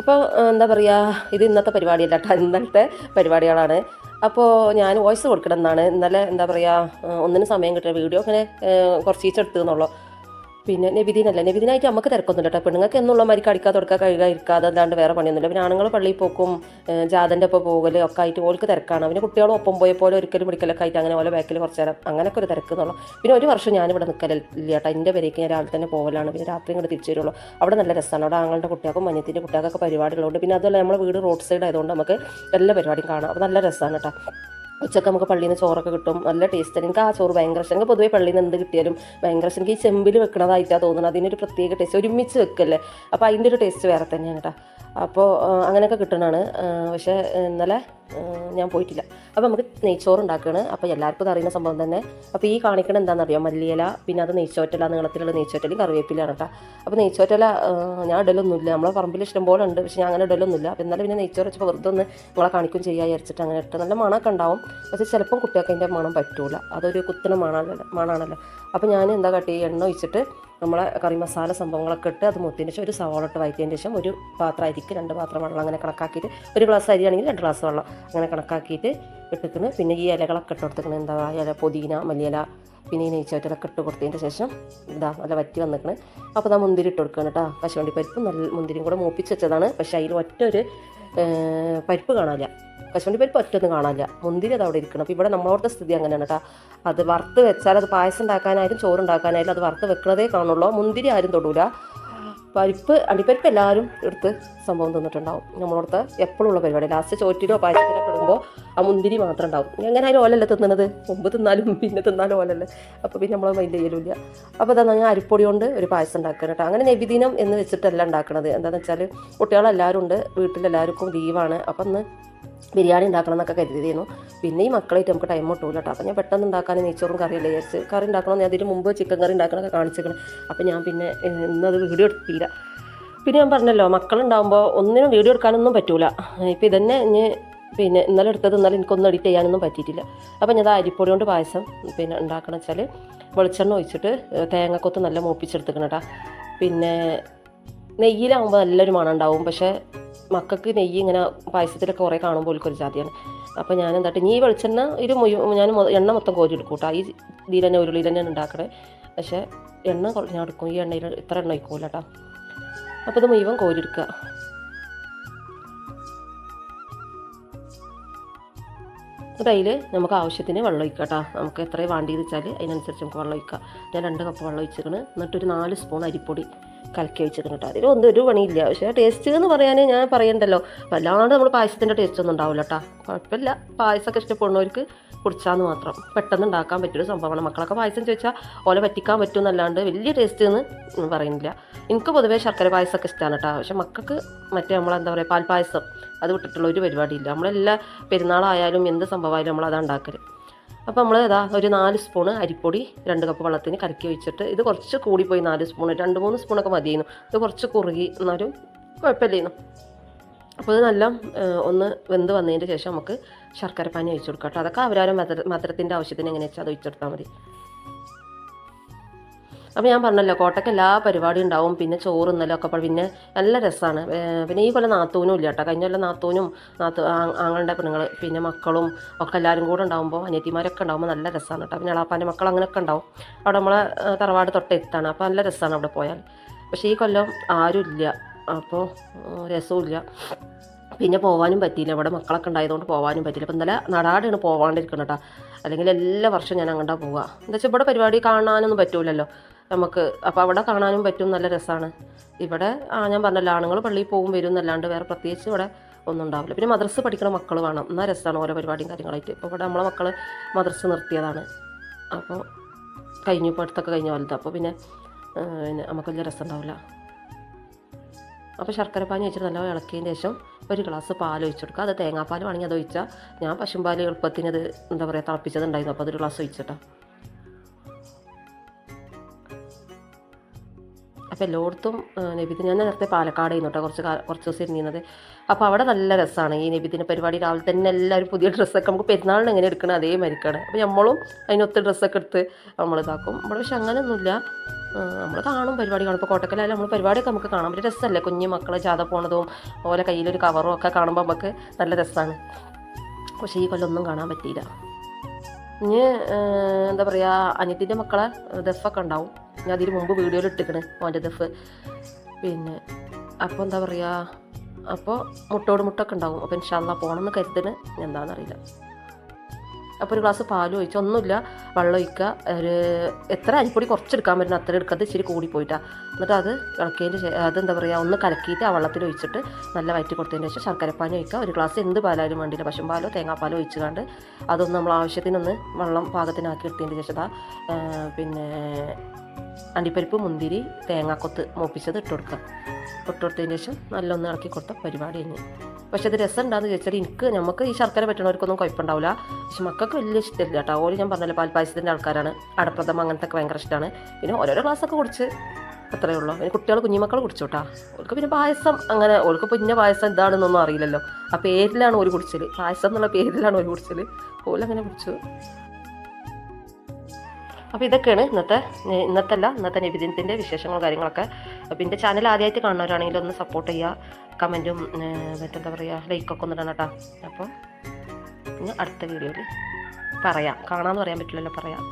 അപ്പോൾ എന്താ പറയുക ഇത് ഇന്നത്തെ പരിപാടിയല്ല കേട്ടോ ഇന്നലത്തെ പരിപാടികളാണ്. അപ്പോൾ ഞാൻ വോയിസ് കൊടുക്കണം എന്നാണ് ഇന്നലെ എന്താ പറയുക ഒന്നിനും സമയം കിട്ടിയ വീഡിയോ അങ്ങനെ കുറച്ച് ഈച്ചെടുത്തു എന്നുള്ളൂ. പിന്നെ നബിദിനല്ല? നബിദിനായിട്ട് നമുക്ക് തിരക്കൊന്നുമില്ല കേട്ടോ. പെണ്ണുങ്ങൾക്ക് എന്നുള്ള മാതിരി കടിക്കാതെ തുടക്കുക കഴിയുക ഇരിക്കാതെ അല്ലാണ്ട് വേറെ പണിയൊന്നുമില്ല. പിന്നെ ആണുങ്ങൾ പള്ളിയിൽ പോക്കും ജാതന്റെ ഒപ്പം പോകൽ ഒക്കെ ആയിട്ട് ഓൾക്ക് തിരക്കാണ്. പിന്നെ കുട്ടികളും ഒപ്പം പോയ പോലെ ഒരിക്കലും പിടിക്കലൊക്കെ ആയിട്ട് അങ്ങനെ പോലെ ബാക്കിൽ കുറച്ച് നേരം അങ്ങനെയൊക്കെ ഒരു തിരക്ക് എന്നുള്ളൂ. പിന്നെ ഒരു വർഷം ഞാനിവിടെ നിൽക്കലില്ല കേട്ടോ. എന്റെ പേരേക്ക് ഞാൻ രാവിലെ തന്നെ പോകലാണ് പിന്നെ രാത്രി ഇങ്ങോട്ട് തിരിച്ചു വരുള്ളൂ. അവിടെ നല്ല രസമാണ് അവിടെ ആങ്ങളുടെ കുട്ടികൾക്കും മഞ്ഞത്തിന്റെ കുട്ടികൾക്കൊക്കെ പരിപാടികളുണ്ട്. പിന്നെ അതുപോലെ നമ്മുടെ വീട് റോഡ് സൈഡ് ആയതുകൊണ്ട് നമുക്ക് എല്ലാ പരിപാടിയും കാണാം. അപ്പോൾ നല്ല രസമാണ് കേട്ടോ. ഉച്ചയ്ക്ക് നമുക്ക് പള്ളിയിൽ നിന്ന് ചോറൊക്കെ കിട്ടും. നല്ല ടേസ്റ്റ് എനിക്ക് ആ ചോറ് ഭയങ്കര ഇഷ്ടം. എനിക്ക് പൊതുവേ പള്ളിയിൽ നിന്ന് എന്ത് കിട്ടിയാലും ഭയങ്കര ഇഷ്ടം. എനിക്ക് ഈ ചെമ്പിൽ വെക്കണതായിട്ടാണ് തോന്നുന്നത്. അതിനൊരു പ്രത്യേക ടേസ്റ്റ് ഒരുമിച്ച് വെക്കല്ലേ? അപ്പോൾ അതിന്റെ ഒരു ടേസ്റ്റ് വേറെ തന്നെയാണ് കേട്ടോ അപ്പോൾ അങ്ങനെയൊക്കെ കിട്ടണതാണ് പക്ഷേ ഇന്നലെ ഞാൻ പോയിട്ടില്ല. അപ്പോൾ നമുക്ക് നെയ്ച്ചോറ് ഉണ്ടാക്കുകയാണ് അപ്പോൾ എല്ലാവർക്കും അറിയുന്ന സംഭവം തന്നെ. അപ്പോൾ ഈ കാണിക്കണ എന്താണെന്നറിയോ? മല്ലിയില പിന്നെ അത് നെയ്ച്ചോറ്റല നീളത്തിലുള്ള നെയ്ച്ചോറ്റലും കറിവേപ്പിലാണ് കേട്ടോ. അപ്പോൾ നെയ്ച്ചോറ്റല ഞാൻ ഇടലൊന്നുമില്ല. നമ്മളെ പറമ്പിൽ ഇഷ്ടം പോലെ ഉണ്ട്. പക്ഷേ ഞാൻ അങ്ങനെ ഇടലൊന്നുമില്ല. അപ്പോൾ എന്നാലും പിന്നെ നെയ്ച്ചോറ് വെച്ചപ്പോൾ വെറുതെ ഒന്ന് നിങ്ങളെ കാണിക്കും ചെയ്യാൻ വിചാരിച്ചിട്ട് അങ്ങനെ ഇട്ട് നല്ല മണമൊക്കെ ഉണ്ടാവും. പക്ഷേ ചിലപ്പം കുട്ടികൾക്ക് അതിന്റെ മണം പറ്റൂല. അതൊരു കുത്തണ മണാണല്ലോ മണാണല്ലോ. അപ്പോൾ ഞാൻ എന്താ കാട്ടി എണ്ണ ഒഴിച്ചിട്ട് നമ്മളെ കറി മസാല സംഭവങ്ങളൊക്കെ ഇട്ട് അത് മുത്തിന് ശേഷം ഒരു സവാള ഇട്ട് വയറ്റിയതിന് ശേഷം ഒരു പാത്രം അരിക്ക് രണ്ട് പാത്രം വെള്ളം അങ്ങനെ കണക്കാക്കിയിട്ട് ഒരു ഗ്ലാസ് അരിയാണെങ്കിൽ രണ്ട് ഗ്ലാസ് വെള്ളം അങ്ങനെ കണക്കാക്കിയിട്ട് ഇട്ടിക്കുന്നു പിന്നെ ഈ ഇലകളൊക്കെ ഇട്ട് കൊടുത്തിരിക്കുന്നത് എന്താ ഇല പുതിന മല്ലിയില പിന്നെ ഈ നെയ്ച്ചോറ്റലൊക്കെ ഇട്ട് കൊടുത്തതിന് ശേഷം ഇതാ നല്ല വറ്റി വന്നിക്കണ് അപ്പോൾ ഇതാ മുന്തിരി ഇട്ട് കൊടുക്കണം കേട്ടോ. കശുവണ്ടി പരിപ്പും നല്ല മുന്തിരിയും കൂടെ മൂപ്പിച്ച് വെച്ചതാണ്. പക്ഷേ അതിൽ ഒറ്റ ഒരു പരിപ്പ് കാണാനില്ല. കശുവണ്ടി പരിപ്പ് ഒറ്റൊന്നും കാണാനില്ല. മുന്തിരി അത് അവിടെ ഇരിക്കണം. അപ്പോൾ ഇവിടെ നമ്മളോടത്തെ സ്ഥിതി അങ്ങനെയാണ് കേട്ടോ. അത് വറുത്ത് വെച്ചാൽ അത് പായസം ഉണ്ടാക്കാനായാലും ചോറ് ഉണ്ടാക്കാനായാലും അത് വറുത്ത് വെക്കണതേ കാണുള്ളൂ. മുന്തിരി ആരും തൊടൂല. പരിപ്പ് അണ്ടിപ്പരിപ്പ് എല്ലാവരും എടുത്ത് സംഭവം തിന്നിട്ടുണ്ടാവും. നമ്മളോടത്ത് എപ്പോഴും ഉള്ള പരിപാടി. ലാസ്റ്റ് ചോറ്റിലോ പായസത്തിലോ ഇടുമ്പോൾ ആ മുന്തിരി മാത്രം ഉണ്ടാവും. എങ്ങനെ ആയാലും ഓലല്ലേ തിന്നണത്? മുമ്പ് തിന്നാലും പിന്നെ തിന്നാലും ഓലല്ലേ. അപ്പോൾ പിന്നെ നമ്മൾ മൈൻഡ് ചെയ്യലില്ല അപ്പോൾ അതാ ഞാൻ അരിപ്പൊടി കൊണ്ട് ഒരു പായസം ഉണ്ടാക്കണം കേട്ടോ. അങ്ങനെ നബിദിനം എന്ന് വെച്ചിട്ടല്ല ഉണ്ടാക്കണത്. എന്താണെന്ന് വെച്ചാൽ കുട്ടികളെല്ലാവരും ഉണ്ട്. വീട്ടിലെല്ലാവർക്കും ലീവാണ് അപ്പം ഒന്ന് ബിരിയാണി ഉണ്ടാക്കണം എന്നൊക്കെ കരുതിയിരുന്നു. പിന്നെ ഈ മക്കളായിട്ട് നമുക്ക് ടൈം ഒട്ടുമില്ല കേട്ടോ അപ്പം ഞാൻ പെട്ടെന്ന് ഉണ്ടാക്കാൻ നെയ്ച്ചോറും കറിയല്ലേ വിചാരിച്ച് കറി ഉണ്ടാക്കണം ഞാൻ അതിന് മുമ്പ് ചിക്കൻ കറി ഉണ്ടാക്കണമൊക്കെ കാണിച്ചിരിക്കണം. അപ്പം ഞാൻ പിന്നെ ഇന്നത് വീഡിയോ എടുത്തില്ല. പിന്നെ ഞാൻ പറഞ്ഞല്ലോ മക്കളുണ്ടാകുമ്പോൾ ഒന്നിനും വീഡിയോ എടുക്കാനൊന്നും പറ്റൂല. ഇപ്പം ഇതന്നെ ഇനി പിന്നെ ഇന്നലെ എടുത്തത് ഇന്നലെ എനിക്കൊന്നും എഡിറ്റ് ചെയ്യാനൊന്നും പറ്റിയിട്ടില്ല. അപ്പം ഞാൻ അരിപ്പൊടി കൊണ്ട് പായസം പിന്നെ ഉണ്ടാക്കണം വെച്ചാൽ വെളിച്ചെണ്ണ ഒഴിച്ചിട്ട് തേങ്ങക്കൊത്ത് നല്ല മൂപ്പിച്ചെടുത്തിക്കണം പിന്നെ നെയ്യിലാകുമ്പോൾ നല്ലൊരു മണം ഉണ്ടാവും പക്ഷേ മക്കൾക്ക് നെയ്യ് ഇങ്ങനെ പായസത്തിലൊക്കെ കുറേ കാണുമ്പോൾ ഒരു ജാതിയാണ്. അപ്പോൾ ഞാൻ എന്താ നീ വെളിച്ചെണ്ണ ഒരു ഞാൻ എണ്ണ മൊത്തം കോരി എടുക്കും കേട്ടോ ഈ ഇതിൽ തന്നെ ഉരുളിയിൽ തന്നെയാണ് ഉണ്ടാക്കണേ. പക്ഷേ എണ്ണ ഞാൻ എടുക്കും. ഈ എണ്ണയിൽ ഇത്ര എണ്ണ ഒഴിക്കൂല കേട്ടോ അപ്പോൾ ഇത് മുഴുവൻ കോരി എടുക്കുക അതിൽ നമുക്ക് ആവശ്യത്തിന് വെള്ളം ഒഴിക്കാം കേട്ടോ നമുക്ക് എത്രയും വേണ്ടിയെന്ന് വെച്ചാൽ അതിനനുസരിച്ച് നമുക്ക് വെള്ളം ഒഴിക്കാം. ഞാൻ രണ്ട് കപ്പ് വെള്ളം ഒഴിച്ചിരിക്കണം. എന്നിട്ടൊരു നാല് സ്പൂൺ അരിപ്പൊടി. കലക്കി ഒഴിച്ചിരിക്കണം കേട്ടോ. അതിലൊന്നും ഒരു പണിയില്ല. പക്ഷേ ടേസ്റ്റ് എന്ന് പറയാൻ ഞാൻ പറയണ്ടല്ലോ. വല്ലാണ്ട് നമ്മൾ പായസത്തിന്റെ ടേസ്റ്റ് ഒന്നും ഉണ്ടാവില്ല കേട്ടോ. കുഴപ്പമില്ല. പായസമൊക്കെ ഇഷ്ടപ്പെടുന്നവർക്ക് കുടിച്ചാന്ന് മാത്രം. പെട്ടെന്ന് ഉണ്ടാക്കാൻ പറ്റിയൊരു സംഭവമാണ്. മക്കളൊക്കെ പായസം ചോദിച്ചാൽ ഓലെ പറ്റിക്കാൻ പറ്റും എന്നല്ലാണ്ട് വലിയ ടേസ്റ്റ് എന്ന് പറയുന്നില്ല. എനിക്ക് പൊതുവേ ശർക്കര പായസമൊക്കെ ഇഷ്ടമാണ് കേട്ടോ. പക്ഷെ മക്കൾക്ക് മറ്റേ നമ്മളെന്താ പറയുക പാൽപ്പായസം അത് വിട്ടിട്ടുള്ള ഒരു പരിപാടിയില്ല. നമ്മളെല്ലാ പെരുന്നാളായാലും എന്ത് സംഭവമായാലും നമ്മളതാണ് ഉണ്ടാക്കൽ അപ്പോൾ നമ്മൾ ഇതാ ഒരു നാല് സ്പൂണ് അരിപ്പൊടി രണ്ട് കപ്പ് വെള്ളത്തിന് കലക്കി വെച്ചിട്ട് ഇത് കുറച്ച് കൂടിപ്പോയി നാല് സ്പൂൺ രണ്ട് മൂന്ന് സ്പൂണൊക്കെ മതിയായിരുന്നു. ഇത് കുറച്ച് കുറുകി എന്നാലും കുഴപ്പമില്ലായിരുന്നു. അപ്പോൾ ഇത് നല്ല ഒന്ന് വെന്ത് വന്നതിന്റെ ശേഷം നമുക്ക് ശർക്കര പാനി ഒഴിച്ചു കൊടുക്കാം കേട്ടോ. അതൊക്കെ അവരാരും മധുര മധുരത്തിന്റെ ആവശ്യത്തിന് എങ്ങനെയാണെന്ന് വെച്ചാൽ അത് ഒഴിച്ചെടുത്താൽ മതി. അപ്പോൾ ഞാൻ പറഞ്ഞല്ലോ കോട്ടയ്ക്ക് എല്ലാ പരിപാടിയും ഉണ്ടാവും പിന്നെ ചോറ് ഇന്നലെ ഒക്കെ അപ്പോൾ പിന്നെ നല്ല രസമാണ് പിന്നെ ഈ കൊല്ലം നാത്തൂനും ഇല്ല കേട്ടോ കഴിഞ്ഞ കൊല്ലം നാത്തൂനും നാത്തു ആങ്ങളുടെ പെണ്ണുങ്ങൾ പിന്നെ മക്കളും ഒക്കെ എല്ലാവരും കൂടെ ഉണ്ടാകുമ്പോൾ അനിയത്തിമാരൊക്കെ ഉണ്ടാകുമ്പോൾ നല്ല രസമാണ് കേട്ടോ പിന്നെ അളാപ്പാന്റെ മക്കൾ അങ്ങനെയൊക്കെ ഉണ്ടാവും. അവിടെ നമ്മളെ തറവാട് തൊട്ടെത്താണ് അപ്പോൾ നല്ല രസമാണ് അവിടെ പോയാൽ. പക്ഷേ ഈ കൊല്ലം ആരും ഇല്ല. അപ്പോൾ രസവും ഇല്ല. പിന്നെ പോകാനും പറ്റിയില്ല. ഇവിടെ മക്കളൊക്കെ ഉണ്ടായതുകൊണ്ട് പോകാനും പറ്റില്ല അപ്പം ഇന്നലെ നടാടാണ് പോകാണ്ടിരിക്കണം കേട്ടോ അല്ലെങ്കിൽ എല്ലാ വർഷവും ഞാൻ അങ്ങോട്ടാണ് പോവുക എന്താ വെച്ചാൽ ഇവിടെ പരിപാടി കാണാനൊന്നും പറ്റൂലല്ലോ. നമുക്ക് അപ്പോൾ അവിടെ കാണാനും പറ്റും നല്ല രസമാണ് ഇവിടെ ഞാൻ പറഞ്ഞല്ലോ ആണുങ്ങൾ പള്ളിയിൽ പോകും വരും എന്നല്ലാണ്ട് വേറെ പ്രത്യേകിച്ച് ഇവിടെ ഒന്നും ഉണ്ടാവില്ല. പിന്നെ മദ്രസ് പഠിക്കുന്ന മക്കൾ വേണം. എന്നാൽ രസമാണ് ഓരോ പരിപാടിയും കാര്യങ്ങളായിട്ട്. ഇപ്പോൾ ഇവിടെ നമ്മളെ മക്കൾ മദ്രസ് നിർത്തിയതാണ്. അപ്പോൾ കഴിഞ്ഞു ഇപ്പോൾ കഴിഞ്ഞ പോലത്തെ. അപ്പോൾ പിന്നെ പിന്നെ നമുക്ക് വലിയ രസം ഉണ്ടാവില്ല. അപ്പോൾ ശർക്കര പാനി വെച്ചിട്ട് നല്ല ഇളക്കിയതിന് ശേഷം ഒരു ഗ്ലാസ് പാൽ ഒഴിച്ചു കൊടുക്കുക. അത് തേങ്ങാപ്പാൽ വേണമെങ്കിൽ അത് ഒഴിച്ചാൽ ഞാൻ പശുമ്പാൽ അത് എന്താ പറയുക തിളപ്പിച്ചതുണ്ടായിരുന്നു. അപ്പോൾ അതൊരു ഗ്ലാസ് ഒഴിച്ചിട്ടാ. അപ്പോൾ എല്ലായിടത്തും നബിദിന ഞാൻ നേരത്തെ പാലക്കാട് ചെയ്യുന്നു കേട്ടോ കുറച്ച് കുറച്ച് ദിവസം ഇരുന്നത് അപ്പോൾ അവിടെ നല്ല രസമാണ് ഈ നബിദിന പരിപാടി. രാവിലെ തന്നെ എല്ലാവരും പുതിയ ഡ്രസ്സൊക്കെ നമുക്ക് പെരുന്നാളിന് എങ്ങനെ എടുക്കണം അതേ മരിക്കണം അപ്പോൾ നമ്മളും അതിനൊത്ത് ഡ്രസ്സൊക്കെ എടുത്ത് നമ്മൾ ഇതാക്കും. നമ്മുടെ പക്ഷെ അങ്ങനെയൊന്നുമില്ല. നമ്മൾ കാണും പരിപാടി കാണും. ഇപ്പോൾ കോട്ടക്കലായാലും നമ്മൾ പരിപാടിയൊക്കെ നമുക്ക് കാണാൻ പറ്റും രസമല്ലേ? കുഞ്ഞു മക്കൾ ജാഥ പോണതും അതുപോലെ കയ്യിലൊരു കവറും ഒക്കെ കാണുമ്പോൾ നമുക്ക് നല്ല രസമാണ് പക്ഷേ ഈ കൊല്ലൊന്നും കാണാൻ പറ്റിയില്ല. ഇനി എന്താ പറയുക അനിയത്തിന്റെ മക്കളെ ദഫൊക്കെ ഉണ്ടാവും. ഞാൻ അതിന് മുമ്പ് വീഡിയോയിൽ ഇട്ടിക്കണേ ഓന്റെ ദഫ്. പിന്നെ അപ്പോൾ എന്താ പറയുക അപ്പോൾ മുട്ടോട് മുട്ടൊക്കെ ഉണ്ടാവും. അപ്പോൾ ഇൻഷാല്ല പോകണമെന്ന് കരുതണ്. എന്താണെന്നറിയില്ല അപ്പോൾ ഒരു ഗ്ലാസ് പാൽ ഒഴിച്ച് ഒന്നുമില്ല വെള്ളം ഒഴിക്കുക. ഒരു എത്ര അരിപ്പൊടി കുറച്ചെടുക്കാൻ പറ്റുന്ന അത്ര എടുക്കാതെ ഇച്ചിരി കൂടി പോയിട്ടാ. എന്നിട്ട് അത് ഇളക്കിയതിന് ശേഷം അതെന്താ പറയുക ഒന്ന് കലക്കിയിട്ട് ആ വെള്ളത്തിൽ ഒഴിച്ചിട്ട് നല്ല വയറ്റി കൊടുത്തതിന് ശേഷം ശർക്കരപ്പാനി ഒഴിക്കുക. ഒരു ഗ്ലാസ് എന്ത് പാലായാലും വേണ്ടിയില്ല. പശുമ്പാലോ തേങ്ങാപ്പാലോ ഒഴിച്ചുകൊണ്ട് അതൊന്ന് നമ്മൾ ആവശ്യത്തിനൊന്ന് വെള്ളം പാകത്തിനാക്കി എടുത്തതിന് ശേഷം പിന്നെ അണ്ടിപ്പരിപ്പ് മുന്തിരി തേങ്ങാക്കൊത്ത് മൂപ്പിച്ചത് ഇട്ട് കൊടുക്കാം. ഇട്ട് കൊടുത്തതിന് ശേഷം നല്ലൊന്ന് ഇളക്കി കൊടുത്ത പരിപാടി കഴിഞ്ഞ്. പക്ഷെ അത് രസം ഉണ്ടാകുന്ന ചോദിച്ചാൽ എനിക്ക് നമുക്ക് ഈ ശർക്കര പറ്റുന്നവർക്കൊന്നും കുഴപ്പമുണ്ടാവില്ല പക്ഷെ മക്കൾക്ക് വലിയ ഇഷ്ടമില്ല കേട്ടോ. ഓര് ഞാൻ പറഞ്ഞല്ലോ പാൽപ്പായസത്തിന്റെ ആൾക്കാരാണ്. അടപ്രഥമ അങ്ങനത്തെ ഒക്കെ ഭയങ്കര ഇഷ്ടമാണ് പിന്നെ ഓരോരോ ഗ്ലാസ്സൊക്കെ കുടിച്ച് അത്രയേ ഉള്ളൂ. പിന്നെ കുട്ടികൾ കുഞ്ഞുമക്കൾ കുടിച്ചു കേട്ടോ. ഓൾക്ക് പിന്നെ പായസം അങ്ങനെ ഓൾക്ക് പിന്നെ പായസം ഇതാണെന്നൊന്നും അറിയില്ലല്ലോ. ആ പേരിലാണ് ഓര് കുടിച്ചൽ പായസം എന്നുള്ള പേരിലാണ് ഓര് കുടിച്ചൽ ഓലങ്ങനെ കുടിച്ചു. അപ്പോൾ ഇതൊക്കെയാണ് ഇന്നത്തെ ഏഹ് ഇന്നത്തെ അല്ല ഇന്നത്തെ നിബിദിനത്തിന്റെ വിശേഷങ്ങളും കാര്യങ്ങളൊക്കെ. അപ്പോൾ എന്റെ ചാനൽ ആദ്യമായിട്ട് കാണുന്നവരാണെങ്കിൽ ഒന്ന് സപ്പോർട്ട് ചെയ്യുക കമന്റും മറ്റെന്താ പറയുക ലൈക്കൊക്കെ ഒന്ന് ഇടണം കേട്ടോ അപ്പോൾ ഇനി അടുത്ത വീഡിയോയിൽ പറയാം. കാണാമെന്ന് പറയാൻ പറ്റില്ലല്ലോ പറയാം.